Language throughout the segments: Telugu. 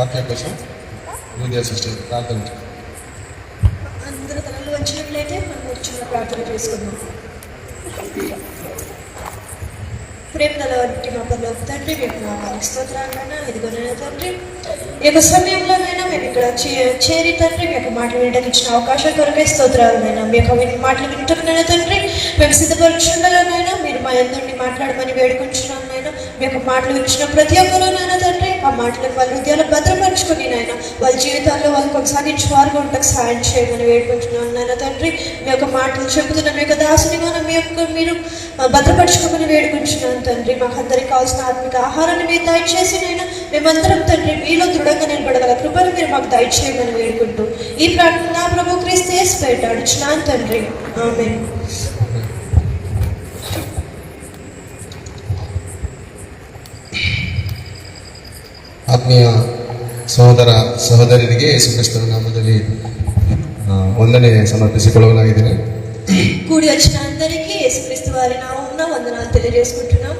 ప్రార్థన కోసం మీడియా సిస్టర్ ప్రార్థన అందరూ తలలు వచ్చినట్లయితే మనం ఒక చిన్న ప్రార్థన చేసుకుందాం. ప్రేమల వంటి మా పనులు తండ్రి మేము మా వారి స్తోత్రాలైనా ఇదిగోనైనా తండ్రి ఈ యొక్క సమయంలోనైనా మేము ఇక్కడ చేరి తండ్రి మీ యొక్క మాటలు వినడానికి ఇచ్చిన అవకాశం కొరకే స్తోత్రాలనైనా మీ యొక్క మాటలు వింటున్నాను తండ్రి మేము సిద్ధపరుచుండాలనైనా మీరు మా అందరినీ మాట్లాడమని వేడుకుంటున్నాం మీ యొక్క మాటలు వినిచిన ప్రతి ఒక్కరూనైనా తండ్రి ఆ మాటలను వాళ్ళ హృదయాలు భద్రపరచుకొని నాయన వాళ్ళ జీవితాల్లో వాళ్ళు ఒకసారి వారుగా ఉంటాకు సాయం చేయమని వేడుకుంటున్నాను నాయన. తండ్రి మీ యొక్క మాటలు చెబుతున్న మీ యొక్క దాసునిగా మనం మీ యొక్క మీరు భద్రపరచుకోమని వేడుకుంటున్నాను తండ్రి. మాకందరికి కావాల్సిన ఆత్మిక ఆహారాన్ని మీరు దయచేసి నైనా మేమందరం తండ్రి మీలో దృఢంగా నిలబడగల కృపను మీరు మాకు దయచేయమని వేడుకుంటూ ఈ ప్రార్థన నా ప్రభు క్రీస్తు యేసు పెట్టాడు తండ్రి. ఆమె ಆತ್ಮೀಯ ಸಹೋದರ ಸಹೋದರರಿಗೆ ಯೇಸುಕ್ರಿಸ್ತನ ನಾಮದಲ್ಲಿ ಆ, ವಂದನೆ ಸಮರ್ಪಿಸಿಕೊಳ್ಳಲಾಗಿದ್ದೇನೆ కూడి వచ్చిన అందరికీ యేసుక్రీస్తు వారి నామమున వందనాలు తెలియజేసుకుంటున్నాం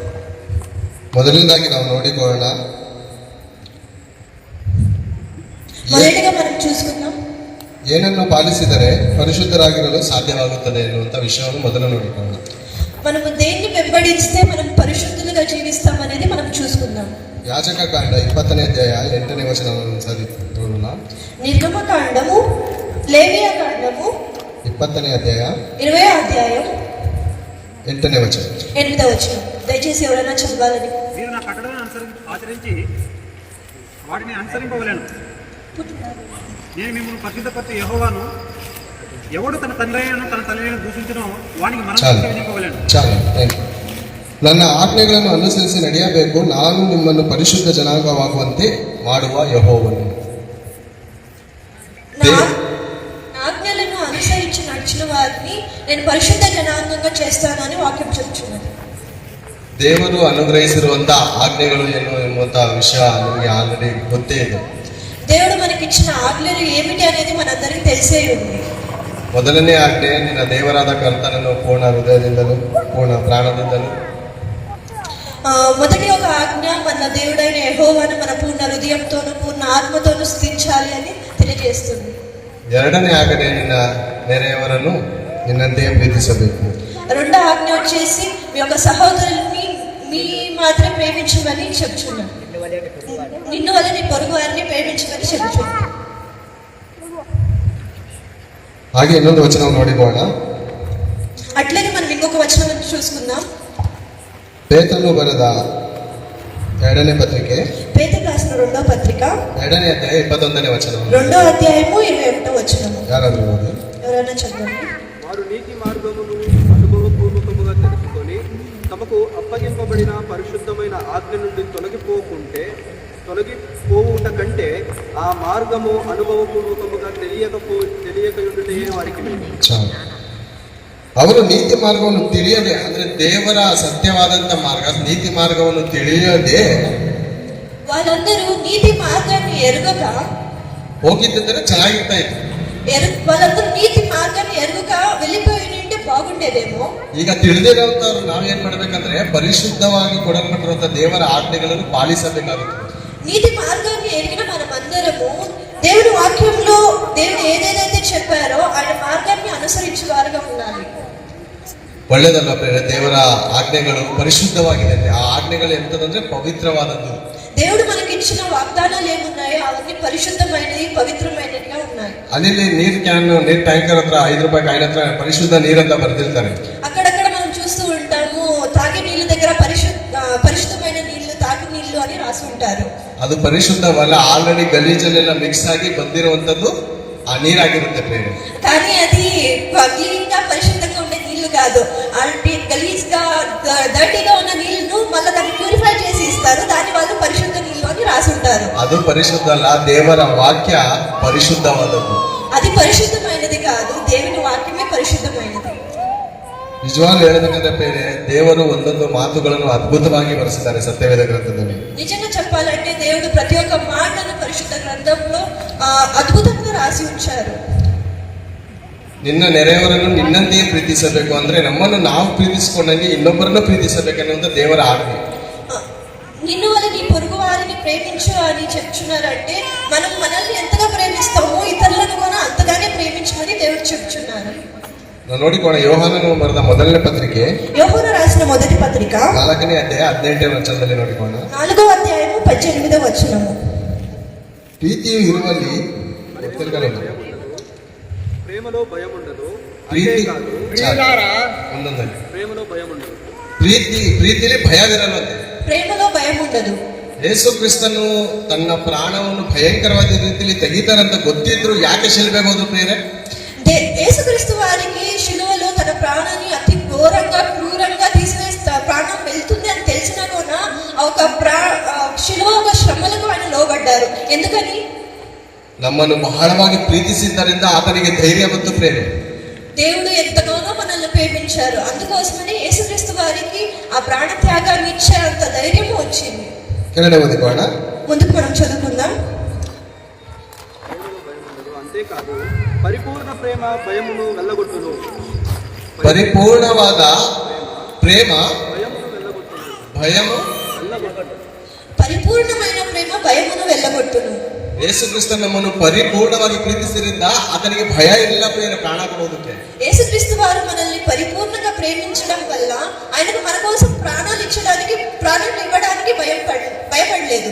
ಮೊದಲನೇದಾಗಿ ನಾವು ನೋಡಿಕೊಳ್ಳೋಣ మొదటిగా మనం చూసుకుందాం ಏನನ್ನು ಪಾಲಿಸಿದರೆ ಪರಿಶುದ್ಧರಾಗಿರಲು ಸಾಧ್ಯವಾಗುತ್ತದೆ ಎನ್ನುವಂಥ ವಿಷಯವನ್ನು ಮೊದಲು ನೋಡಿಕೊಳ್ಳೋಣ మనము దేన్ని వెంబడిస్తే మనం పరిశుద్ధులుగా జీవిస్తాం అనేది మనం చూసుకుందాం ಯಾಚಕ ಕಾಂಡ ಇಪ್ಪತ್ತನೇ ಅಧ್ಯಾಯ ಎಂಟನೇ ವಚನವನ್ನು ಒಂದ್ಸಾರಿ ನೋಡೋಣ నిర్గమకాండము లేవియ కాండము ಇಪ್ಪತ್ತನೇ ಅಧ್ಯಾಯ ఇరవై అధ్యాయం ಎಂಟನೇ ವಚನ ఎనిమిదవ వచ్చిన దయచేసి ఎవరైనా చదవాలని మీరు నా కట్టడలను అనుసరి ఆచరించి వాటిని అనుసరింపవలేను నేను మిమ్మల్ని పరిశుద్ధపరిచి యహోవాను ఎవడు తన తండ్రి అయినను తన తల్లిని దూషించను వానికి మనం చాలు విధింపవలేను ಚಾಲು ಥ್ಯಾಂಕ್ ಯು ನನ್ನ ಆಜ್ಞೆಗಳನ್ನು ಅನುಸರಿಸಿ ನಡೆಯಬೇಕು ನಾನು ನಿಮ್ಮನ್ನು ಪರಿಶುದ್ಧ ಜನಾಂಗವಾಗುವಂತೆ ಮಾಡುವ ಯಹೋವನು నా నా ఆజ్ఞలను అనుసరించి నడిచిన వారిని నేను పరిశుద్ధ జనాంగంగా చేస్తానని వాక్యం చెప్తున్నది ದೇವರು ಅನುಗ್ರಹಿಸಿರುವಂತಹ ಆಜ್ಞೆಗಳು ಏನು ಎಂಬುವಂತಹ ವಿಷಯ ನಿಮಗೆ ಆಲ್ರೆಡಿ ಗೊತ್ತೇ ಇದೆ దేవుడు మనకిచ్చిన ఆజ్ఞలు ఏమిటి అనేది మనందరికీ తెలిసే ఉంది ಮೊದಲನೇ ಆಜ್ಞೆ ನಿನ್ನ ದೇವರಾದ ಕರ್ತನನ್ನು ಪೂರ್ಣ ಹೃದಯದಿಂದಲೂ ಪೂರ್ಣ ಪ್ರಾಣದಿಂದಲೂ ఆ, మొదటి ఒక ఆజ్ఞ మన దేవుడైన యెహోవాను మన పూర్ణ హృదయంతోనూ పూర్ణ ఆత్మతోనూ స్థించాలి అని తెలియజేస్తుంది ಎರಡನೇ ಆಜ್ಞೆ ನಿನ್ನ ನೆರೆಯವರನ್ನು ನಿನ್ನಂತೆಯೇ ಪ್ರೀತಿಸಬೇಕು రెండో ఆజ్ఞ వచ్చేసి మీ యొక్క సహోదరుల్ని మీ మాత్రం ప్రేమించమని చెప్తున్నాను నిన్ను వల్ల నీ పొరుగు వారిని ప్రేమించమని చెప్తున్నాను ಹಾಗೆ ಇನ್ನೊಂದು ವಚನವನ್ನು ನೋಡಿಕೊಳ್ಳೋಣ అట్లాగే మనం ఇంకొక వచనం చూసుకుందాం ಪೇತನು ಬರೆದ ಎರಡನೇ ಪತ್ರಿಕೆ పేద రాసిన రెండో పత్రిక ಎರಡನೇ ಅಧ್ಯಾಯ ಇಪ್ಪತ್ತೊಂದನೇ ವಚನವನ್ನು రెండో అధ్యాయము ఇరవై ఒకటో వచనము ಯಾರಾದ್ರೂ ಓದಿ ఎవరైనా చదవండి వారు నీతి మార్గమును అనుభవపూర్వకముగా తెలుసుకొని తమకు అప్పగింపబడిన పరిశుద్ధమైన ఆజ్ఞ నుండి తొలగిపోకుంటే తొలగిపోవుట కంటే ఆ మార్గము అనుభవపూర్వకముగా తెలియకపో తెలియకయుండుటే వారికి మేలు. ಚಾಲು. ಅವರು ನೀತಿ ಮಾರ್ಗವನ್ನು ತಿಳಿಯದೆ ಅಂದ್ರೆ ದೇವರ ಸತ್ಯವಾದಂತ ಮಾರ್ಗ ನೀತಿ ಮಾರ್ಗವನ್ನು ತಿಳಿಯದೆ వాళ్ళందరూ నీతి మార్గాన్ని ఎరుగక ಹೋಗಿದ್ದರೆ ಚೆನ್ನಾಗಿರ್ತಾ ಇತ್ತು ఎరు వాళ్ళందరూ నీతి మార్గాన్ని ఎరుగక వెళ్ళిపోయి ఉంటే బాగుండేదేమో ಈಗ ತಿಳಿದಿರೋಂಥವ್ರು ನಾವೇನ್ ಮಾಡ್ಬೇಕಂದ್ರೆ ಪರಿಶುದ್ಧವಾಗಿ ಕೊಡಲ್ಪಟ್ಟಿರುವಂತ ದೇವರ ಆಜ್ಞೆಗಳನ್ನು ಪಾಲಿಸಬೇಕಾಗುತ್ತೆ నీతి మార్గాన్ని ఎరిగిన మనం అందరము దేవుడి వాక్యంలో దేవుడు ఏదేదైతే చెప్పారో ఆయన మార్గాన్ని అనుసరించే వారుగా ఉండాలి ಒಳ್ಳೇದಲ್ಲ ಪ್ರೇರೆ ದೇವರ ಆಜ್ಞೆಗಳು ಪರಿಶುದ್ಧವಾಗಿದೆ ಆ ಆಜ್ಞೆಗಳು ಎಂತದಂದ್ರೆ ಪವಿತ್ರವಾದದ್ದು దేవుడు మనకి ఇచ్చిన వాగ్దానాలు ఏమున్నాయో అవన్నీ పరిశుద్ధమైనవి పవిత్రమైనవిగా ఉన్నాయి ಅಲ್ಲಿ ನೀರ್ ಕ್ಯಾನ್ ನೀರ್ ಟ್ಯಾಂಕರ್ ಹತ್ರ ಐದು ರೂಪಾಯಿ ಕಾಯಿನ ಹತ್ರ ಪರಿಶುದ್ಧ ನೀರಂತ ಬರೆದಿರ್ತಾರೆ అక్కడక్కడ మనం చూస్తూ ఉంటాము తాగే నీళ్ళ దగ్గర పరిశుద్ధ పరిశుద్ధమైన నీళ్లు తాగే నీళ్లు అని రాసి ఉంటారు ಅದು ಪರಿಶುದ್ಧವಲ್ಲ ಆಲ್ರೆಡಿ ಗಲೀಜಲ್ಲೆಲ್ಲ ಮಿಕ್ಸ್ ಆಗಿ ಬಂದಿರುವಂತದ್ದು ಆ ನೀರಾಗಿರುತ್ತೆ ಪ್ರೇರೆ కానీ అది క్లీన్ గా పరిశుద్ధంగా ఉండే నీళ్లు కాదు ಅದು ಪರಿಶುದ್ಧ ಅಲ್ಲ ದೇವರ ವಾಕ್ಯ ಪರಿಶುದ್ಧವಾದದ್ದು అది పరిశుద్ధమైనది కాదు దేవుని వాక్యమే పరిశుద్ధమైనది ನಿಜವಾಗ್ಲೂ ಹೇಳಬೇಕಂದ್ರೆ ಪ್ರೇರೆ ದೇವರು ಒಂದೊಂದು ಮಾತುಗಳನ್ನು ಅದ್ಭುತವಾಗಿ ಬರೆಸಿದ್ದಾರೆ ಸತ್ಯವೇದ ಗ್ರಂಥದಲ್ಲಿ నిజంగా చెప్పాలంటే దేవుడు ప్రతి ఒక్క మాటను పరిశుద్ధ గ్రంథంలో ఆ, అద్భుతంగా రాసి ఉంచారు ನಿನ್ನ ನೆರೆಯವರನ್ನು ನಿನ್ನಂತೆಯೇ ಪ್ರೀತಿಸಬೇಕು ಅಂದ್ರೆ ನಮ್ಮನ್ನು ನಾವು ಪ್ರೀತಿಸಿಕೊಂಡಂಗೆ ಇನ್ನೊಬ್ಬರನ್ನು ಪ್ರೀತಿಸಬೇಕನ್ನುವಂತ ದೇವರ ಆಜ್ಞೆ ఆ, నిన్ను వల్ల నీ పొరుగు పొరుగు వారిని ప్రేమించు అని చెప్తున్నారంటే మనం మనల్ని ఎంతగా ప్రేమిస్తామో ఇతరులను కూడా అంతగానే ప్రేమించమని దేవుడు చెప్తున్నారు ನಾವು ನೋಡಿಕೋಣ ಯೋಹಾನನು ಬರೆದ ಮೊದಲನೇ ಪತ್ರಿಕೆ యోహోను రాసిన మొదటి పత్రిక ನಾಲ್ಕನೇ ಅಧ್ಯಾಯ ಹದಿನೆಂಟನೇ ವಚನದಲ್ಲಿ ನೋಡಿಕೋಣ నాలుగో అధ్యాయము పద్దెనిమిదో వచనము ಪ್ರೀತಿಯು ಇರುವಲ್ಲಿ ತಿರುಗಲಿಲ್ಲ. ప్రేమలో భయం ఉండదు ಪ್ರೀತಿ అంతేకాదు ಒಂದೊಂದಲ್ಲಿ ప్రేమలో భయం ఉండదు ಪ್ರೀತಿ ಪ್ರೀತಿಲಿ ಭಯವಿರಲ್ಲಂತೆ ప్రేమలో భయం ఉండదు ಯೇಸು ಕ್ರಿಸ್ತನು ತನ್ನ ಪ್ರಾಣವನ್ನು ಭಯಂಕರವಾದ ರೀತಿಯಲ್ಲಿ ತೆಗಿತಾರಂತ ಗೊತ್ತಿದ್ರು ಯಾಕೆ ಶಿಲ್ಬೆಗೆ ಹೋದ್ರು ಪ್ರಿಯರೇ దే- యేసుక్రీస్తు వారికి శిలువలో తన ప్రాణాన్ని అతి ఘోరంగా క్రూరంగా తీసివేస్తా ప్రాణం వెళ్తుంది అని తెలిసినా కూడా ఆ ఒక ప్రా ఆ శిలువ ఒక శ్రమలకు ఆయన లోబడ్డారు ఎందుకని ನಮ್ಮನ್ನು ಬಹಳವಾಗಿ ಪ್ರೀತಿಸಿದ್ದರಿಂದ ಆತನಿಗೆ ಧೈರ್ಯ ಮತ್ತು ಪ್ರೇರಣೆ దేవుడు ఎంతగానో మనల్ని ప్రేమించారు అందుకోసమని యేసుక్రీస్తు వారికి ఆ ప్రాణ త్యాగాన్ని ఇచ్చే అంత ధైర్యం వచ్చింది ಎರಡನೆಯದು ಬಾಣ ಮುಂದಕ್ಕೆ మనం చదువుకుందాం. పరిపూర్ణ ప్రేమ భయమును వెళ్ళగొట్టును. పరిపూర్ణవాద ప్రేమ భయము పరిపూర్ణమైన ప్రేమ భయమును వెళ్ళగొట్టును. ಯೇಸು ಕ್ರಿಸ್ತ ನಮ್ಮನ್ನು ಪರಿಪೂರ್ಣವಾಗಿ ಪ್ರೀತಿಸಿದ್ರಿಂದ ಆತನಿಗೆ ಭಯ ಇಲ್ಲ ಪ್ರೇಮ ಪ್ರಾಣ ప్రేమించడం వల్ల ఆయనకు మన కోసం ప్రాణాలు ఇచ్చడానికి ప్రాణాలు ఇవ్వడానికి భయపడ భయపడలేదు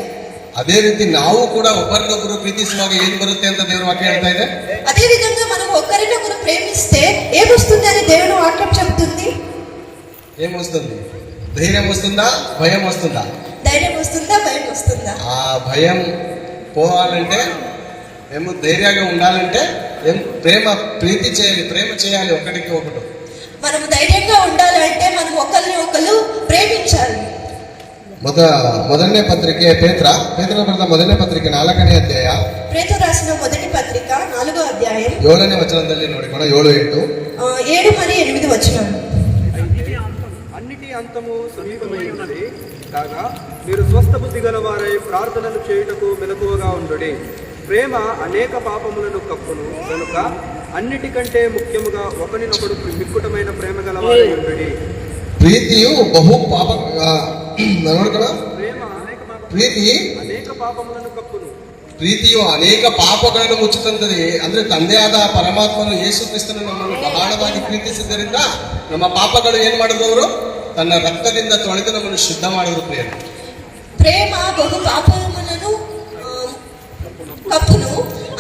ಅದೇ ರೀತಿ ನಾವು ಕೂಡ ಒಬ್ಬರಿನೊಬ್ಬರು ಪ್ರೀತಿಸುವಾಗ ಏನ್ ಬರುತ್ತೆ ಅಂತ ದೇವರ ವಾಕ್ಯ ಹೇಳ್ತಾ ಇದೆ అదే విధంగా మనం ఒకరినొకరు ప్రేమిస్తే ఏమొస్తుంది అని దేవుని వాక్యం చెబుతుంది ఏం వస్తుంది ధైర్యం వస్తుందా భయం వస్తుందా ధైర్యం వస్తుందా భయం వస్తుందా ఆ భయం పోవాలంటే మేము ధైర్యంగా ఉండాలంటే ఏం ప్రేమ ప్రీతి చేయాలి ప్రేమ చేయాలి ఒకటికి ఒకటి మనం ధైర్యంగా ఉండాలంటే మనం ఒకరిని ఒకరు ప్రేమించాలి ಮೊದ ಮೊದಲನೇ ಪತ್ರಿಕೆ ಪೇತ್ರ ಪೇತ್ರ ಬರೆದ ಮೊದಲನೇ ಪತ್ರಿಕೆ ನಾಲ್ಕನೇ ಅಧ್ಯಾಯ ప్రేత రాసిన మొదటి పత్రిక నాలుగో అధ్యాయం ಏಳನೇ ವಚನದಲ್ಲಿ ನೋಡಿಕೋಣ ಏಳು ಎಂಟು ఆ, ఏడు మరి ఎనిమిది వచనాలు ఇది అంతం అన్నిటి అంతము సమీపమై ఉన్నది కాగా మీరు స్వస్థ బుద్ధి గలవారై ప్రార్థనలు చేయుటకు మెలకువగా ఉండుడి ప్రేమ అనేక పాపములను కప్పును కనుక అన్నిటికంటే ముఖ్యముగా ఒకరినొకడు మిక్కుటమైన ప్రేమ గలవారై ఉండుడి ಪ್ರೀತಿಯು ಬಹು ಪಾಪ ಆ, ನೋಡ್ಕೊಳ ప్రేమ అనేక పాప- ಪ್ರೀತಿ అనేక పాపములను కప్పును ಪ್ರೀತಿಯು ಅನೇಕ ಪಾಪಗಳನ್ನು ಮುಚ್ಚುತ್ತಂತದೆ ಅಂದ್ರೆ ತಂದೆಯಾದ ಪರಮಾತ್ಮನು ಯೇಸು ಕ್ರಿಸ್ತನು ನಮ್ಮನ್ನು ಬಹಳವಾಗಿ ಪ್ರೀತಿಸಿದ್ದರಿಂದ ನಮ್ಮ ಪಾಪಗಳು ಏನ್ ಮಾಡಿದ್ರು ಅವರು ತನ್ನ ರಕ್ತದಿಂದ ತೊಳೆದು ನಮ್ಮನ್ನು ಶುದ್ಧ ಮಾಡಿದ್ರು ಪ್ರಿಯರು ప్రేమ బహు పాపములను ఆ, కప్పును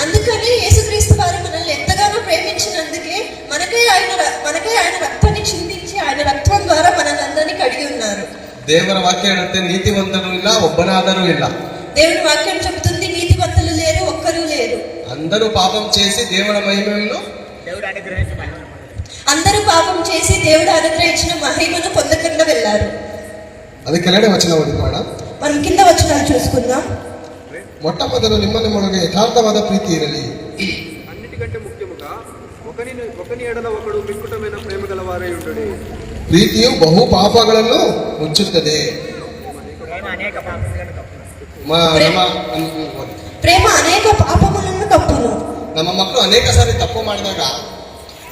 అందుకని యేసుక్రీస్తు వారు మనల్ని ఎంతగానో ప్రేమించినందుకే మనకే ఆయన ర- మనకే ఆయన రక్తాన్ని చిందించి ఆయన రక్తం ద్వారా మనల్ని అందరినీ కడిగి ఉన్నారు ದೇವರ ವಾಕ್ಯ ಹೇಳುತ್ತೆ ನೀತಿವಂತನೂ ಇಲ್ಲ ಒಬ್ಬನಾದರೂ ಇಲ್ಲ దేవుని వాక్యం చెబుతుంది నీతివంతులు లేరు ఒక్కరూ లేరు అందరూ పాపం చేసి దేవుల మహిమను అందరూ పాపం చేసి దేవుడు అనుగ్రహించిన మహిమను పొందకుండా వెళ్ళారు ಅದು ಕೆಳಗಡೆ ವಚನ ಓದಿಕೋಣ మనం కింద వచనాలు చూసుకుందాం ಮೊಟ್ಟ ಮೊದಲು ನಿಮ್ಮ ನಿಮ್ಮೊಳಗೆ ಯಥಾರ್ಥವಾದ ಪ್ರೀತಿ ಇರಲಿ అన్నిటికంటే ముఖ్యముగా ఒకరిని ఒకని ఎడల ఒకడు మిక్కుటమైన ప్రేమ గలవారై ఉండుడి ಪ್ರೀತಿಯು ಬಹು ಪಾಪಗಳನ್ನು ಮುಚ್ಚುತ್ತದೆ ಮ- ನಮ್ಮ ప్రేమ అనేక పాపములను కప్పును ನಮ್ಮ ಮಕ್ಕಳು ಅನೇಕ ಸಾರಿ ತಪ್ಪು ಮಾಡಿದಾಗ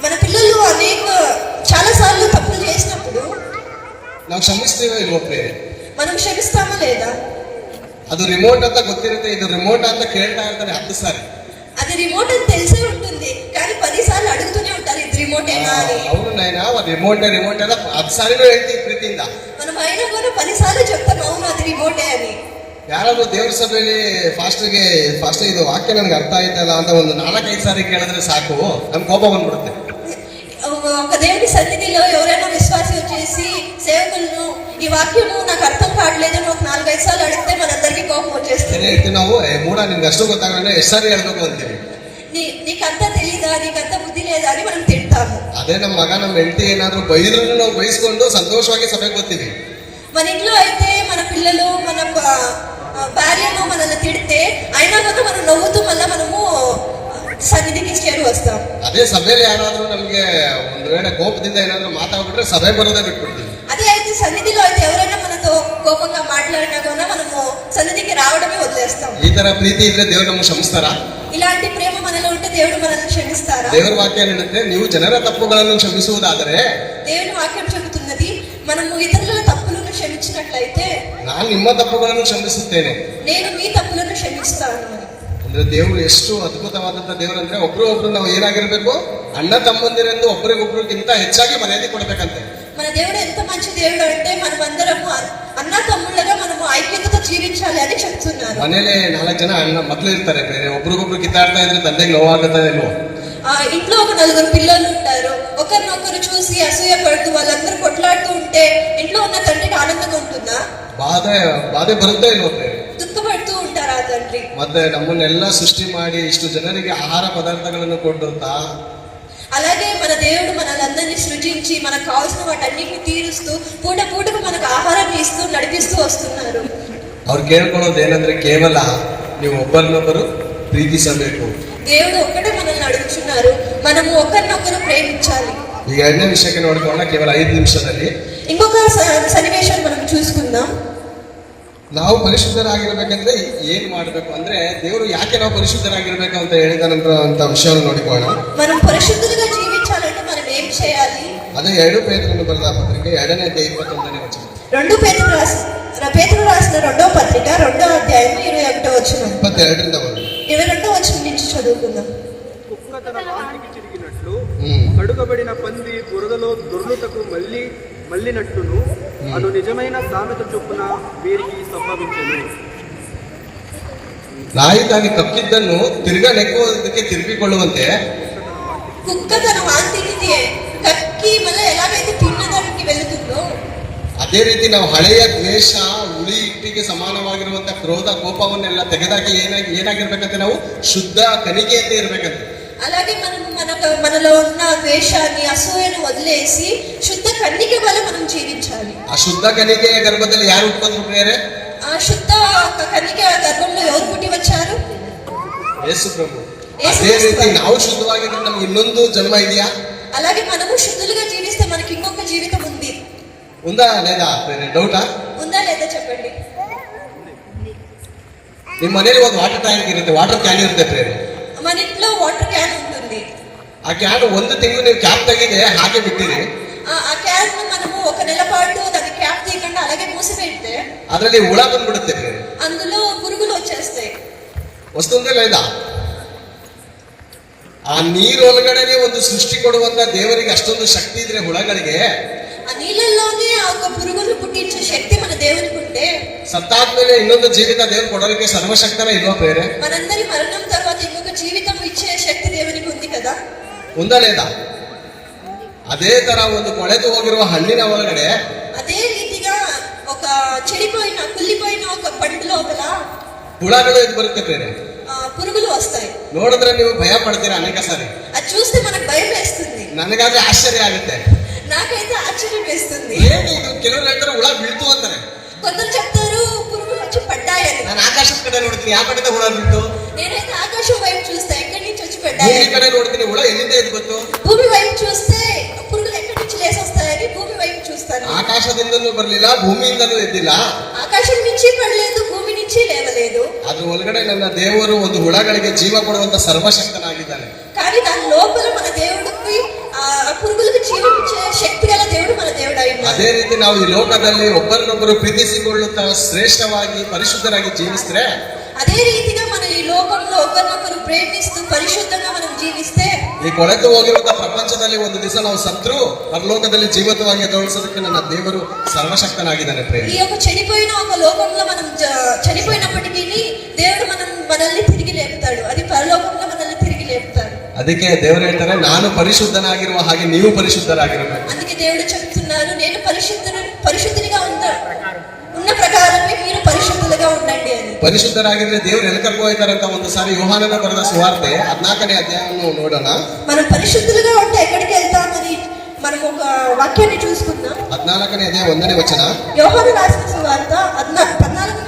మన పిల్లలు అనేక చాలా సార్లు తప్పులు చేసినప్పుడు ನಾವು ಕ್ಷಮಿಸ್ತೀವೋ ಇಲ್ವೋ ಪ್ರೇರೆ మనం క్షమిస్తామా లేదా ಅದು ರಿಮೋಟ್ ಅಂತ ಗೊತ್ತಿರುತ್ತೆ ಇದು ರಿಮೋಟ್ ಅಂತ ಕೇಳ್ತಾ ಇರ್ತಾರೆ ಹತ್ತು ಸಾರಿ అది రిమోట్ అని తెలిసే ఉంటుంది కానీ పదిసార్లు అడుగుతూనే ఉంటారు ఇది రిమోట్ ఏనా అని అవును నాయన ರಿಮೋಟ್ ರಿಮೋಟ್ ಎಲ್ಲ ಹತ್ತು ಸಾರಿನೂ ಹೇಳ್ತೀವಿ ಪ್ರೀತಿಯಿಂದ మనం అయినా కూడా పదిసార్లు చెప్తాం అవును అది రిమోటే అని ಯಾರಾದ್ರೂ ದೇವ್ರ ಸಭೆಯಲ್ಲಿ ಫಾಸ್ಟ್ಗೆ ಫಾಸ್ಟ್ ಇದು ವಾಕ್ಯ ನನಗೆ ಅರ್ಥ ಆಯ್ತಲ್ಲ ಅಂತ ಒಂದು ನಾಲ್ಕೈದು ಸಾರಿ ಕೇಳಿದ್ರೆ ಸಾಕು ನಮ್ಗೆ ಕೋಪ ಬಂದ್ಬಿಡುತ್ತೆ ఒక దేవుని సన్నిధిలో ఎవరైనా విశ్వాసి వచ్చేసి సేవకులను ఈ వాక్యము నాకు అర్థం కావట్లేదు అని ఒక నాలుగైదు సార్లు అడిగితే మనందరికీ కోపం ಏನ್ వచ్చేస్తుంది ಹೇಳ್ತೀವಿ ನಾವು ಏ, ಮೂಡ ನಿಮ್ಗೆ ಅಷ್ಟು ಗೊತ್ತಾಗಲ್ಲ ಎಷ್ಟು ಸಾರಿ ಹೇಳ್ಬೇಕು ಅಂತೀವಿ నీ నీకంతా తెలీదా నీకంతా బుద్ధి లేదా అని మనం తింటాము ಅದೇ ನಮ್ಮ ಮಗ ನಮ್ಮ ಹೆಂಡತಿ ಏನಾದ್ರು ಬೈದ್ರು ನಾವು ಬೈಸ್ಕೊಂಡು ಸಂತೋಷವಾಗಿ ಸಭೆಗೆ ಬರ್ತೀವಿ మన ఇంట్లో అయితే మన పిల్లలు మన బ- ఆ, భార్యను మనల్ని తిడితే అయినా కూడా మనం నవ్వుతూ మళ్ళీ మనము ಸನ್ನಿಧಿಗೆ ಸೇರು ವಸ್ತಾ ಅದೇ ಸಭೆಯಲ್ಲಿ ಯಾರಾದರೂ ನಮಗೆ ಒಂದು ವೇಳೆ ಕೋಪದಿಂದ ಏನಾದರೂ ಮಾತಾಡ್ಬಿಟ್ರೆ ಸಭೆ ಬರೋದೇ ಬಿಟ್ಬಿಡ್ತೀವಿ ಅದೇ అయితే సన్నిధిలో అయితే ఎవరైనా మనతో కోపంగా మాట్లాడినా కూడా మనము సన్నిధికి రావడమే వదిలేస్తాం ಈ ತರ ಪ್ರೀತಿ ಇದ್ರೆ ದೇವ್ರು ನಮ್ಗೆ ಕ್ಷಮಿಸ್ತಾರ ఇలాంటి ప్రేమ మనలో ఉంటే దేవుడు మనల్ని క్షమిస్తారా ದೇವರ ವಾಕ್ಯ ಏನಂತೆ ನೀವು ಜನರ ತಪ್ಪುಗಳನ್ನು ಕ್ಷಮಿಸುವುದಾದರೆ దేవుని వాక్యం చెబుతున్నది మనము ఇతరుల తప్పులను క్షమించినట్లయితే ನಾನು ನಿಮ್ಮ ತಪ್ಪುಗಳನ್ನು ಕ್ಷಮಿಸುತ್ತೇನೆ నేను మీ తప్పులను క్షమిస్తాను ಅಂದ್ರೆ ದೇವರು ಎಷ್ಟು ಅದ್ಭುತವಾದಂತ ದೇವರು ಅಂದ್ರೆ ಒಬ್ರು ಒಬ್ರು ನಾವು ಏನಾಗಿರ್ಬೇಕು ಅಣ್ಣ ತಮ್ಮಂದಿರೆಂದು ಒಬ್ರಿಗೊಬ್ರಿಗಿಂತ ಹೆಚ್ಚಾಗಿ ಮರ್ಯಾದೆ ಕೊಡ್ಬೇಕಂತೆ మన దేవుడు ఎంత మంచి దేవుడు అంటే మనం అందరము అన్న తమ్ముళ్ళగా మనము ఐక్యతతో జీవించాలి అని చెప్తున్నారు ಮನೇಲಿ ನಾಲ್ಕು ಜನ ಅಣ್ಣ ಮಕ್ಳು ಇರ್ತಾರೆ ಬೇರೆ ಒಬ್ರಿಗೊಬ್ರು ಕಿತ್ತಾಡ್ತಾ ಇದ್ರೆ ತಂದೆಗೆ ನೋವಾಗುತ್ತಾ ಇಲ್ವೋ ఆ ఇంట్లో ఒక నలుగురు పిల్లలు ఉంటారు ఒకరినొకరు చూసి అసూయ పడుతూ వాళ్ళందరూ కొట్లాడుతూ ఉంటే ఇంట్లో ఉన్న తండ్రికి ఆనందంగా ఉంటుందా ಬಾಧೆ ಬಾಧೆ ಬರುತ್ತಾ ಇಲ್ವೋ ಬೇರೆ దుఃఖపడుతూ ఉంటారు ఆ తండ్రి ಮತ್ತೆ ನಮ್ಮನ್ನೆಲ್ಲ ಸೃಷ್ಟಿ ಮಾಡಿ ಇಷ್ಟು ಜನರಿಗೆ ಆಹಾರ ಪದಾರ್ಥಗಳನ್ನು ಕೊಡುತ್ತಾ అలాగే మన దేవుడు మనలందరినీ సృజించి మనకు కావాల్సిన వాటన్నిటిని తీరుస్తూ పూట పూటకు మనకు ఆహారాన్ని ఇస్తూ నడిపిస్తూ వస్తున్నారు ಅವ್ರು ಕೇಳ್ಕೊಳ್ಳೋದು ಏನಂದ್ರೆ ಕೇವಲ ನೀವು ಒಬ್ಬರನ್ನೊಬ್ಬರು ಪ್ರೀತಿಸಬೇಕು దేవుడు ఒక్కటే మనల్ని అడుగుతున్నారు మనము ఒకరినొకరు ప్రేమించాలి ಈಗ ಎರಡನೇ ವಿಷಯಕ್ಕೆ ನೋಡ್ಕೊಳ್ಳೋಣ ಕೇವಲ ಐದು ನಿಮಿಷದಲ್ಲಿ ఇంకొక స- సన్నివేశం మనం చూసుకుందాం ನಾವು ಪರಿಶುದ್ಧರಾಗಿರ್ಬೇಕಂದ್ರೆ ಏನ್ ಮಾಡ್ಬೇಕು ಅಂದ್ರೆ ದೇವರು ಯಾಕೆ ನಾವು ಪರಿಶುದ್ಧರಾಗಿರ್ಬೇಕು ಅಂತ ಹೇಳಿದಾನಂತ ಅಂತ ವಿಷಯವನ್ನು ನೋಡಿಕೊಳ್ಳೋಣ మనం పరిశుద్ధులుగా జీవించాలంటే మనం ఏం చేయాలి ಅದೇ ಎರಡು ಪೇತ್ರನ್ನು ಬರೆದ ಪತ್ರಿಕೆ ಎರಡನೇ ಅಧ್ಯಾಯ ಇಪ್ಪತ್ತೊಂದನೇ ವಚನ రెండు పేతులు రాసి పేతులు రాసిన రెండో పత్రిక రెండో అధ్యాయం ఇరవై ఒకటో వచ్చిన ಇಪ್ಪತ್ತೆರಡರಿಂದ ಬರೋದು ఇరవై రెండో వచ్చిన నుంచి చదువుకుందాం కుక్క తన వాంతికి చిరిగినట్లు ಹ್ಮ್ కడుగబడిన పంది బురదలో దొర్లుటకు మళ్ళీ మళ్ళినట్టును అను నిజమైన సామెత చొప్పున వీరికి సంభవించను ನಾಯಿ ತಾನು ಕಕ್ಕಿದ್ದನ್ನು ತಿರ್ಗಾ ನೆಕ್ಕುವುದಕ್ಕೆ ತಿರುಗಿಕೊಳ್ಳುವಂತೆ కుక్క తన వాంతిని తి- కక్కి మళ్ళీ ఎలాగైతే తిన్నదానికి వెళుతుందో ಅದೇ ರೀತಿ ನಾವು ಹಳೆಯ ದ್ವೇಷ ಉಳಿ ಇಟ್ಟಿಗೆ ಸಮಾನವಾಗಿರುವಂತ ಕ್ರೋಧ ಕೋಪವನ್ನೆಲ್ಲ ತೆಗೆದಾಕಿ ಏನಾಗಿ ಏನಾಗಿರ್ಬೇಕಂತೆ ನಾವು ಶುದ್ಧ ಕಣಿಕೆಯಂತೆ ಇರ್ಬೇಕಂತೆ అలాగే మనం మన మనలో ఉన్న ద్వేషాన్ని అసూయను వదిలేసి శుద్ధ కన్నిక వల్ల మనం జీవించాలి ಆ ಶುದ್ಧ ಕಣಿಕೆಯ ಗರ್ಭದಲ್ಲಿ ಯಾರು ಉಟ್ಕೊಂಡ್ರು ಬೇರೆ ఆ శుద్ధ కన్నిక గర్భంలో ఎవరు పుట్టి వచ్చారు ಯೇಸು ಪ್ರಭು ಯೇಸು ಅದೇ ರೀತಿ ಕ್ರಿಸ್ತ. ನಾವು ಶುದ್ಧವಾಗಿದ್ರೆ ನಮ್ಗೆ ಇನ್ನೊಂದು ಜನ್ಮ ಇದೆಯಾ అలాగే మనము శుద్ధులుగా జీవిస్తే మనకి ఇంకొక జీవితం ఉంది ఉందా లేదా ಡೌಟಾ ఉందా లేదా చెప్పండి ನಿಮ್ಮ ಮನೇಲಿ ಒಂದು ವಾಟರ್ ಟ್ಯಾಂಕ್ ಇರುತ್ತೆ ವಾಟರ್ ಕ್ಯಾನ್ ಇರುತ್ತೆ ಬೇರೆ మన ఇంట్లో వాటర్ క్యాన్ ఉంటుంది ಆ ಕ್ಯಾನ್ ಒಂದು ತಿಂಗಳು ನೀವು ಕ್ಯಾಪ್ ತೆಗಿದೆ ಹಾಗೆ ಬಿಟ್ಟಿರಿ ఆ ఆ క్యాన్ మనము ఒక నెల పాటు దాని క్యాప్ తీయకుండా అలాగే మూసి పెడితే ಅದರಲ್ಲಿ ಹುಳ ಬಂದ್ಬಿಡುತ್ತೆ ಬೇರೆ అందులో పురుగులు వచ్చేస్తాయి ವಸ್ತುಂದೇ లేదా ಆ ನೀರೊಳಗಡೆನೆ ಒಂದು ಸೃಷ್ಟಿ ಕೊಡುವಂತ ದೇವರಿಗೆ ಅಷ್ಟೊಂದು ಶಕ್ತಿ ಇದ್ರೆ ಹುಳಗಳಿಗೆ ఆ నీళ్ళల్లోనే ఆ ఒక పురుగులు పుట్టించే శక్తి మన దేవునికి ఉంటే ಸತ್ತಾದ್ಮೇಲೆ ಇನ್ನೊಂದು ಜೀವಿತ ದೇವ್ರು ಕೊಡೋದಕ್ಕೆ ಸರ್ವಶಕ್ತನ ಇಲ್ವಾ ಬೇರೆ మనందరి మరణం తర్వాత ఇంకొక జీవితం ఇచ్చే శక్తి దేవునికి ఉంది కదా ఉందా లేదా ಅದೇ ತರ ಒಂದು ಕೊಳೆತು ಹೋಗಿರುವ ಹಣ್ಣಿನ ಒಳಗಡೆ అదే రీతిగా ఒక చెడిపోయిన కుళ్ళిపోయిన ఒక పండు లోపల ಹುಳಗಳು ಇದು ಬರುತ್ತೆ ಬೇರೆ ఆ, పురుగులు వస్తాయి ನೋಡಿದ್ರೆ ನೀವು ಭಯ ಪಡ್ತೀರಾ ಅನೇಕ ಸಾರಿ అది చూస్తే మనకు భయం వేస్తుంది ನನಗಾದ್ರೆ ಆಶ್ಚರ್ಯ ಆಗುತ್ತೆ నాకైతే ఆశ్చర్యం వేస్తుంది ಏನು ಇದು ಕೆಲವರು ಹೇಳ್ತಾರೆ ಹುಳ ಬೀಳ್ತು ಅಂತಾರೆ కొందరు చెప్తారు పురుగులు వచ్చి పడ్డాయని ನಾನು ಆಕಾಶದ ಕಡೆ ನೋಡ್ತೀನಿ ಯಾವ ಕಡೆಯಿಂದ ಹುಳ ಬೀಳ್ತು నేనైతే ఆకాశం వైపు చూస్తే ఎక్కడి నుంచి వచ్చి ಭೂಮಿ పడ్డాయని ಕಡೆ ನೋಡ್ತೀನಿ ಹುಳ ಎಲ್ಲಿಂದ ಎದ್ದು ಗೊತ್ತು భూమి వైపు చూస్తే పురుగులు ఎక్కడి నుంచి లేసి వస్తాయని భూమి వైపు చూస్తాను ಆಕಾಶದಿಂದಲೂ ಬರ್ಲಿಲ್ಲ ಭೂಮಿಯಿಂದಲೂ ಎದ್ದಿಲ್ಲ ఆకాశం నుంచి పడలేదు భూమి నుంచి లేవలేదు ಅದ್ರ ಒಳಗಡೆ ನನ್ನ ದೇವರು ಒಂದು ಹುಳಗಳಿಗೆ ಜೀವ ಕೊಡುವಂತ ಸರ್ವಶಕ್ತನಾಗಿದ್ದಾನೆ కానీ దాని లోపల మన దేవుడికి ఆ ఆ పురుగులకు జీవం ఇచ్చే శక్తి గల దేవుడు మన దేవుడు అయి ఉన్నాడు. ಅದೇ ರೀತಿ ನಾವು ಈ ಲೋಕದಲ್ಲಿ ಒಬ್ಬರನ್ನೊಬ್ಬರು ಪ್ರೀತಿಸಿಕೊಳ್ಳುತ್ತಾ ಶ್ರೇಷ್ಠವಾಗಿ ಪರಿಶುದ್ಧರಾಗಿ ಜೀವಿಸಿದ್ರೆ అదే రీతిగా మన ఈ లోకంలో ఒకరినొకరు ప్రేమిస్తూ పరిశుద్ధంగా మనం జీవిస్తే ಈ ಕೊಳೆತು ಹೋಗಿರುವಂತ ಪ್ರಪಂಚದಲ್ಲಿ ಒಂದು ದಿವಸ ನಾವು ಸತ್ರು ಪರಲೋಕದಲ್ಲಿ ಜೀವಿತವಾಗಿ ಎದುರಿಸೋದಕ್ಕೆ ನನ್ನ ದೇವರು ಸರ್ವಶಕ್ತನಾಗಿದ್ದಾನೆ ಪ್ರೇಮ ఈ యొక్క చెడిపోయిన ఒక లోకంలో మనం జ- చనిపోయినప్పటికీ దేవుడు మనం మనల్ని తిరిగి లేపుతాడు అది పరలోకంలో మనల్ని తిరిగి లేపుతాడు ಅದಕ್ಕೆ ದೇವರು ಹೇಳ್ತಾರೆ ನಾನು ಪರಿಶುದ್ಧನಾಗಿರುವ ಹಾಗೆ ನೀವು ಪರಿಶುದ್ಧರಾಗಿರಬೇಕು అందుకే దేవుడు చెప్తున్నారు నేను పరిశుద్ధుని పరిశుద్ధినిగా ఉన్న ಪರಿಶುದ್ಧರಾಗಿದ್ರೆ దేవుడు ಎಲ್ಲಿ ముందుసారి ಹೋಯ್ತಾರಂತ ಒಂದು ಸಾರಿ అద్నాకనే అధ్యాయంలో నోడన ಹದಿನಾಲ್ಕನೇ మనం పరిశుద్ధులుగా ఉంటే ఎక్కడికి వెళ్తామని మనం ఒక వాక్యాన్ని చూసుకుందాం. ಹದಿನಾಲ್ಕನೇ అధ్యాయం వందనే వచ్చన యోహాను రాసిన సువార్త పద్నాలుగు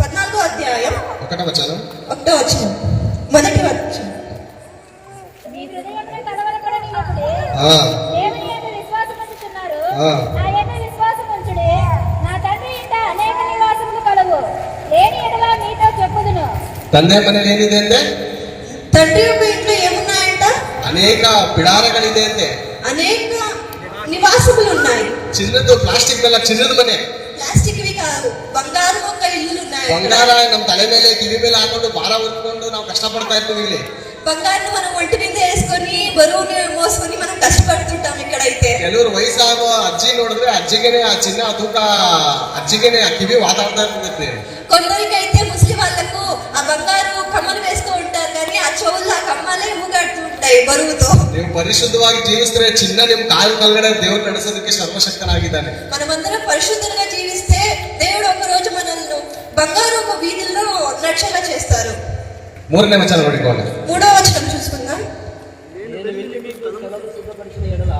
పద్నాలుగో అధ్యాయం ఒకటో వచనం. ఒకటో వచనం. మొదటి వచనం. ఆ ತಂದೆ ಮನೇಲಿ ಏನಿದೆ ಅಂತೆ తండ్రి యొక్క ఇంట్లో ఏమున్నాయంట ಅನೇಕ ಬಿಡಾರಗಳಿದೆ ಅಂತೆ అనేక నివాసములు ఉన్నాయి ಚಿನ್ನದ್ದು ಪ್ಲಾಸ್ಟಿಕ್ ಬೆಲ್ಲ ಚಿನ್ನದ ಮನೆ ప్లాస్టిక్ ಈಗ ಬಂಗಾರ ఒక ఇల్లులు ఉన్నాయి అక్కడ. ಬಂಗಾರ ನಮ್ಮ ತಲೆ ಮೇಲೆ ಕಿವಿ ಮೇಲೆ ಹಾಕೊಂಡು ಭಾರ ಹೊತ್ಕೊಂಡು ನಾವು ಕಷ್ಟಪಡ್ತಾ ಇರ್ತೀವಿ ಇಲ್ಲಿ బంగారును మనం ఒంటి మీద వేసుకొని బరువును మోసుకొని మనం కష్టపడుతుంటాం ఇక్కడైతే ಕೆಲವರು ವಯಸ್ಸಾಗೋ ಅಜ್ಜಿ ನೋಡಿದ್ರೆ ಅಜ್ಜಿಗೆನೆ ಆ ಚಿನ್ನ ತೂಕ ಅಜ್ಜಿಗೆನೆ ಆ ಕಿವಿ ವಾತಾಡ್ತಾ ಇರ್ತೈತೆ కొందరికైతే ఆ చెవుల్లో ఆ కమ్మలే ఊగాడుతూ ఉంటాయి బరువుతో ನೀವು ಪರಿಶುದ್ಧವಾಗಿ ಜೀವಿಸಿದ್ರೆ ಚಿನ್ನ ನಿಮ್ ಕಾಲು ಕಲ್ಗಡೆ ದೇವ್ರು ನಡೆಸೋದಕ್ಕೆ ಸರ್ವಶಕ್ತನಾಗಿದ್ದಾನೆ మనమందరం పరిశుద్ధంగా జీవిస్తే దేవుడు ఒక రోజు మనల్ని బంగారు ఒక వీధుల్లో నడిచేలా చేస్తారు ಮೂರನೇ ವಚನ ನೋಡಿಕೊಳ್ಳ మూడో వచనం చూసుకుందాం నేను వెళ్ళి మీకు స్థలము సిద్ధపరిచిన ఎడల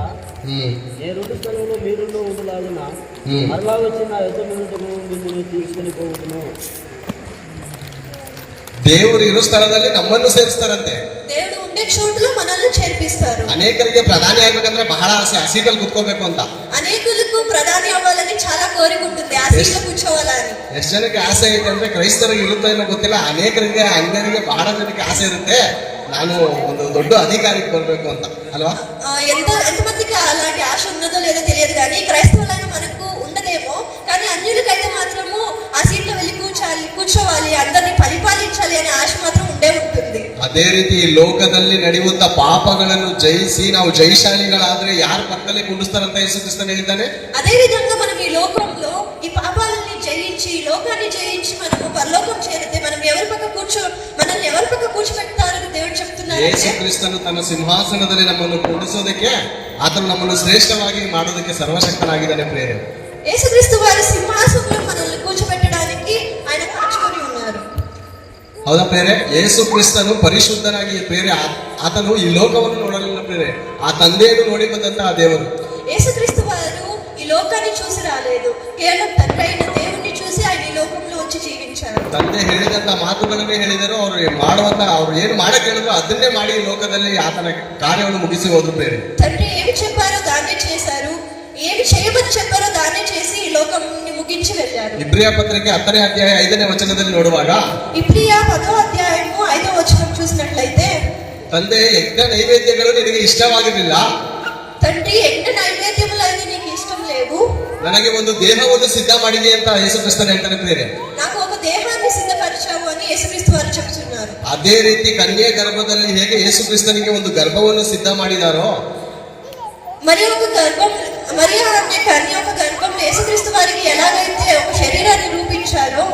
ಹ್ಮ್ నేను రెండు స్థలంలో మీరుంటూ ఉండులాగున ಹ್ಮ್ మరలా వచ్చి నా యుద్ధ మీరుటకు మిమ్మల్ని తీసుకుని పోవును ದೇವರು ಇರೋ ಸ್ಥಳದಲ್ಲಿ ನಮ್ಮನ್ನು ಸೇರಿಸ್ತಾರಂತೆ దేవుడు ఉండే చోటులో మనల్ని చేర్పిస్తారు ಅನೇಕರಿಗೆ ಪ್ರಧಾನಿ ಆಗ್ಬೇಕಂದ್ರೆ ಬಹಳ ಆಸೆ ಹಸಿಕಲ್ ಕುತ್ಕೋಬೇಕು ಅಂತ అనేకులకు ప్రధాని అవ్వాలని చాలా కోరిక ఉంటుంది ఆ సీట్లో కూర్చోవాలని ಎಷ್ಟು ಜನಕ್ಕೆ ಆಸೆ ಐತೆ ಅಂದ್ರೆ ಕ್ರೈಸ್ತರಿಗೆ ಇರುತ್ತೋ ಏನೋ ಗೊತ್ತಿಲ್ಲ ಅನೇಕರಿಗೆ ಅನ್ಯರಿಗೆ ಬಹಳ ಜನಕ್ಕೆ ಆಸೆ ಇರುತ್ತೆ ನಾನು ಒಂದು ದೊಡ್ಡ ಅಧಿಕಾರಿಗೆ ಬರ್ಬೇಕು ಅಂತ ಅಲ್ವಾ ఆ, ఎంత ఎంతమందికి అలాంటి ఆశ ఉన్నదో లేదో తెలియదు కానీ క్రైస్తవులైన మనకు ఉండదేమో కానీ అన్యులకైతే మాత్రము ఆ సీట్లో వెళ్ళి కూర్చోాలి కూర్చోవాలి అందరినీ పరిపాలించాలి అనే ఆశ మాత్రం ఉండే ఉంటుంది ಅದೇ ರೀತಿ ಈ ಲೋಕದಲ್ಲಿ ನಡೆಯುವಂತ ಪಾಪಗಳನ್ನು ಜಯಿಸಿ ನಾವು ಜಯಶಾಲಿಗಳಾದ್ರೆ ಯಾರ ಪಕ್ಕದಲ್ಲಿ ಕುಂಡಿಸ್ತಾರಂತ ಯೇಸು ಕ್ರಿಸ್ತನ್ ಹೇಳಿದ್ದಾನೆ అదే విధంగా మనం ఈ లోకంలో ఈ పాపాలని జయించి ఈ లోకాన్ని జయించి మనము పరలోకం చేరితే మనం ఎవరి పక్క కూర్చో మనల్ని ఎవరి పక్క కూర్చోబెడతారని దేవుడు చెప్తున్నారు ಯೇಸು ಕ್ರಿಸ್ತನು ತನ್ನ ಸಿಂಹಾಸನದಲ್ಲಿ ನಮ್ಮನ್ನು ಕುಂಡಿಸೋದಕ್ಕೆ ಆತನು ನಮ್ಮನ್ನು ಶ್ರೇಷ್ಠವಾಗಿ ಮಾಡೋದಕ್ಕೆ ಸರ್ವಶಕ್ತನಾಗಿದ್ದಾನೆ ಪ್ರೇರೆ యేసుక్రీస్తు వారి సింహాసనంలో మనల్ని కూర్చోబెట్టడానికి ಹೌದಾ ಪ್ರೇರೆ ಯೇಸು ಕ್ರಿಸ್ತನು ಪರಿಶುದ್ಧನಾಗಿ ಪ್ರೇರೆ ಆ- ಆತನು ಈ ಲೋಕವನ್ನು ನೋಡಲಿಲ್ಲ ಪ್ರೇರೆ ಆ ತಂದೆಯನ್ನು ನೋಡಿ ಬಂದಂತ ಆ ದೇವರು యేసుక్రీస్తు వారు ఈ లోకాన్ని చూసి రాలేదు కేవలం తండ్రి అయిన దేవుణ్ణి చూసి ఆయన ఈ లోకంలో వచ్చి జీవించారు ತಂದೆ ಹೇಳಿದಂತ ಮಾತುಗಳನ್ನೇ ಹೇಳಿದರು ಅವರು ಮಾಡುವಂತ ಅವ್ರು ಏನು ಮಾಡಕ್ ಹೇಳಿದ್ರು ಅದನ್ನೇ ಮಾಡಿ ಈ ಲೋಕದಲ್ಲಿ ಆತನ ಕಾರ್ಯವನ್ನು ಮುಗಿಸಿ ಹೋದ್ರು ಬೇರೆ తండ్రి ఏమి చెప్పారో దాన్నే చేశారు ఏమి చేయమని చెప్పారో దాన్నే చేసి ఈ లోకంని ముగించి వెళ్ళారు ಇಬ್ರಿಯ ಪತ್ರಿಕೆ ಹತ್ತನೇ ಅಧ್ಯಾಯ ಐದನೇ ವಚನದಲ್ಲಿ ನೋಡುವಾಗ ఇప్రియ పదో అధ్యాయము ఐదో వచనం చూసినట్లయితే ತಂದೆ ಯಜ್ಞ ನೈವೇದ್ಯಗಳು ನಿನಗೆ ಇಷ್ಟವಾಗಿರಲಿಲ್ಲ తండ్రి యజ్ఞ నైవేద్యములు అయితే నీకు ఇష్టం లేవు ನನಗೆ ಒಂದು ದೇಹವನ್ನು ಸಿದ್ಧ ಮಾಡಿದೆ ಅಂತ ಯೇಸು ಕ್ರಿಸ್ತನ್ ಹೇಳ್ತಾನೆ ಪ್ರೇರೆ నాకు ఒక దేహాన్ని సిద్ధపరిచావు అని యేసుక్రీస్తు వారు చెప్తున్నారు ಅದೇ ರೀತಿ ಕನ್ಯೆ ಗರ್ಭದಲ್ಲಿ ಹೇಗೆ ಯೇಸು ಕ್ರಿಸ್ತನಿಗೆ ಒಂದು ಗರ್ಭವನ್ನು ಸಿದ್ಧ ಮಾಡಿದಾರೋ మరి ఒక గర్భం మరి అనే కన్య ఒక గర్భంలో యేసుక్రీస్తు వారికి ఎలాగైతే ఒక శరీరాన్ని రూపించారో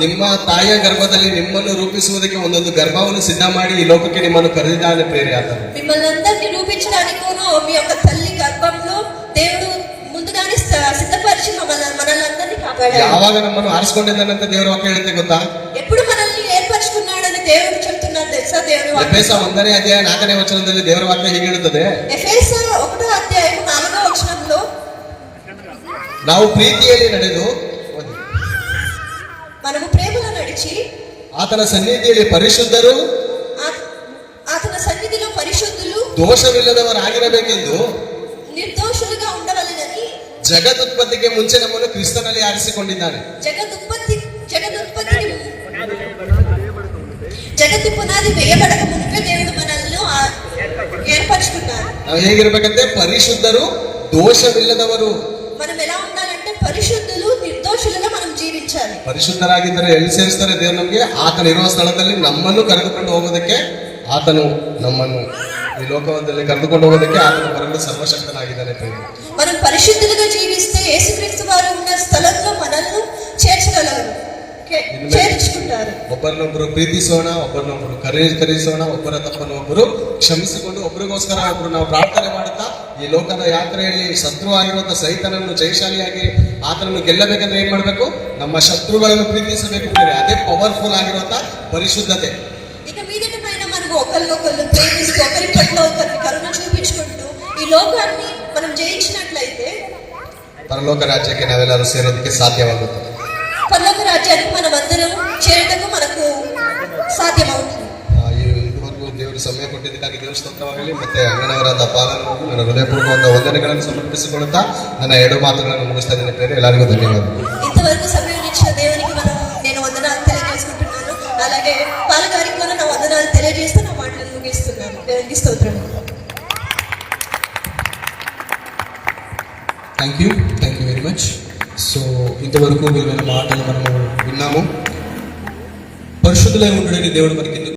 ನಿಮ್ಮ ತಾಯಿಯ ಗರ್ಭದಲ್ಲಿ ನಿಮ್ಮನ್ನು ರೂಪಿಸುವುದಕ್ಕೆ ಒಂದೊಂದು ಗರ್ಭವನ್ನು ಸಿದ್ಧ ಮಾಡಿ ಈ ಲೋಕಕ್ಕೆ ನಿಮ್ಮನ್ನು ಕರೆದಿದ್ದಾನೆ ಪ್ರೇರೆ ಆತನು మిమ్మల్ని అందరినీ రూపించడానికును మీ యొక్క తల్లి గర్భంలో దేవుడు ముందుగానే స- సిద్ధపరిచి మమ్మల్ని మనల్ని అందరినీ కాపాడాడు ಯಾವಾಗ ನಮ್ಮನ್ನು ಆರಿಸ್ಕೊಂಡಿದ್ದಾನಂತ ದೇವರ ವಾಕ್ಯ ಹೇಳುತ್ತೆ ಗೊತ್ತಾ ఎప్పుడు మనల్ని ఏర్పరచుకున్నాడని దేవుడు చెప్తున్నారు తెలుసా దేవుని ಎಫೆಸ వాక్యం ಒಂದನೇ ಅಧ್ಯಾಯ ನಾಲ್ಕನೇ ವಚನದಲ್ಲಿ ದೇವರ ವಾಕ್ಯ ಹೀಗೆ ಹೇಳುತ್ತದೆ ఎఫేస ನಾವು ಪ್ರೀತಿಯಲ್ಲಿ ನಡೆದು మనము ప్రేమలో నడిచి ಆತನ ಸನ್ನಿಧಿಯಲ್ಲಿ ಪರಿಶುದ್ಧರು ఆ- అతని సన్నిధిలో పరిశుద్ధులు ದೋಷವಿಲ್ಲದವರಾಗಿರಬೇಕೆಂದು నిర్దోషులుగా ఉండవలెనని ಜಗದುತ್ಪತ್ತಿಗೆ ಮುಂಚೆ ನಮ್ಮನ್ನು ಕ್ರಿಸ್ತನಲ್ಲಿ ಆರಿಸಿಕೊಂಡಿದ್ದಾನೆ జగదుత్పత్తి జగదుత్పత్తి జగతి పునాది వేయబడక మునిపే దేవుడు మనల్ని ఆ- ఏర్పరచుకున్నారు ನಾವು ಹೇಗಿರ್ಬೇಕಂತೆ ಪರಿಶುದ್ಧರು ದೋಷವಿಲ್ಲದವರು మనం ఎలా ఉండాలంటే పరిశుద్ధులు నిర్దోషులుగా మనం జీవించాలి ಪರಿಶುದ್ಧರಾಗಿದ್ದರೆ ಎಲ್ಲಿ ಸೇರಿಸ್ತಾರೆ ದೇವರು ನಮಗೆ ಆತನ ಇರುವ ಸ್ಥಳದಲ್ಲಿ ನಮ್ಮನ್ನು ಕರೆದುಕೊಂಡು ಹೋಗೋದಕ್ಕೆ ಆತನು ನಮ್ಮನ್ನು ಈ ಲೋಕದಲ್ಲಿ ಕರೆದುಕೊಂಡು ಹೋಗೋದಕ್ಕೆ ಆತನು ಬರಲು ಸರ್ವಶಕ್ತನಾಗಿದ್ದಾನೆ ಪ್ರಿಯ. మనం పరిశుద్ధులుగా జీవిస్తే యేసుక్రీస్తు వారు ఉన్న స్థలంలో మనల్ని చేర్చగలరు కే- చేర్చుకుంటారు ಒಬ್ಬರನ್ನೊಬ್ಬರು ಪ್ರೀತಿಸೋಣ ಒಬ್ಬರನ್ನೊಬ್ಬರು ಕರೆ ಕರೆಸೋಣ ಒಬ್ಬರ ತಪ್ಪನ್ನು ಒಬ್ಬರು ಕ್ಷಮಿಸಿಕೊಂಡು ಒಬ್ಬರಿಗೋಸ್ಕರ ಒಬ್ಬರು ನಾವು ಪ್ರಾರ್ಥನೆ ಮಾಡುತ್ತಾ ಈ ಲೋಕದ ಯಾತ್ರೆಯಲ್ಲಿ ಶತ್ರು ಆಗಿರುವಂತ ಸೈತನನ್ನು ಜಯಶಾಲಿಯಾಗಿ ಆತನನ್ನು ಗೆಲ್ಲಬೇಕಂದ್ರೆ ಏನ್ ಮಾಡ್ಬೇಕು ನಮ್ಮ ಶತ್ರುಗಳನ್ನು ಪ್ರೀತಿಸಬೇಕು ಪ್ರಿಯರೇ. ಅದೇ ಪವರ್ಫುಲ್ ಆಗಿರುವಂತ ಪರಿಶುದ್ಧತೆ ఇక మీదట పైన మనకు ఒకరినొకరు ప్రేమిస్తూ ఒకరి పట్ల ఒకరిని కరుణ చూపించుకుంటూ ఈ లోకాన్ని మనం జయించినట్లయితే ಪರಲೋಕ ರಾಜ್ಯಕ್ಕೆ ನಾವೆಲ್ಲರೂ ಸೇರೋದಕ್ಕೆ ಸಾಧ್ಯವಾಗುತ್ತೆ పర్లోక రాజ్యానికి మనం అందరం చేరటకు మనకు సాధ్యమవుతుంది ಆ, ಈ- ಇದುವರೆಗೂ ದೇವರು ಸಮಯ ಕೊಟ್ಟಿದ್ದಕ್ಕಾಗಿ ದೇವರು ಸ್ತೋತ್ರವಾಗಲಿ ಮತ್ತೆ ಅಂಗನವರಾದ ಪಾಲನೆ ನನ್ನ ಹೃದಯಪೂರ್ವಕವಾದ ವಂದನೆಗಳನ್ನು ಸಮರ್ಪಿಸಿಕೊಳ್ಳುತ್ತಾ ನನ್ನ ಎರಡು ಮಾತುಗಳನ್ನು ಮುಗಿಸ್ತಾ ಇದ್ದೇನೆ ಪ್ರೇರೆ ಎಲ್ಲರಿಗೂ ಧನ್ಯವಾದ ఇంతవరకు సమయం ఇచ్చిన దేవునికి మనం నేను వందనాలు తెలియజేసుకుంటున్నాను అలాగే పాలగారికి కూడా నా వందనాలు తెలియజేస్తూ నా మాటలను ముగిస్తున్నాను దేవునికి స్తోత్రం Thank you. ఇంతవరకు విలువైన మాటలు మనము విన్నాము. పరిశుద్ధులై ఉండడని దేవుడు మనకి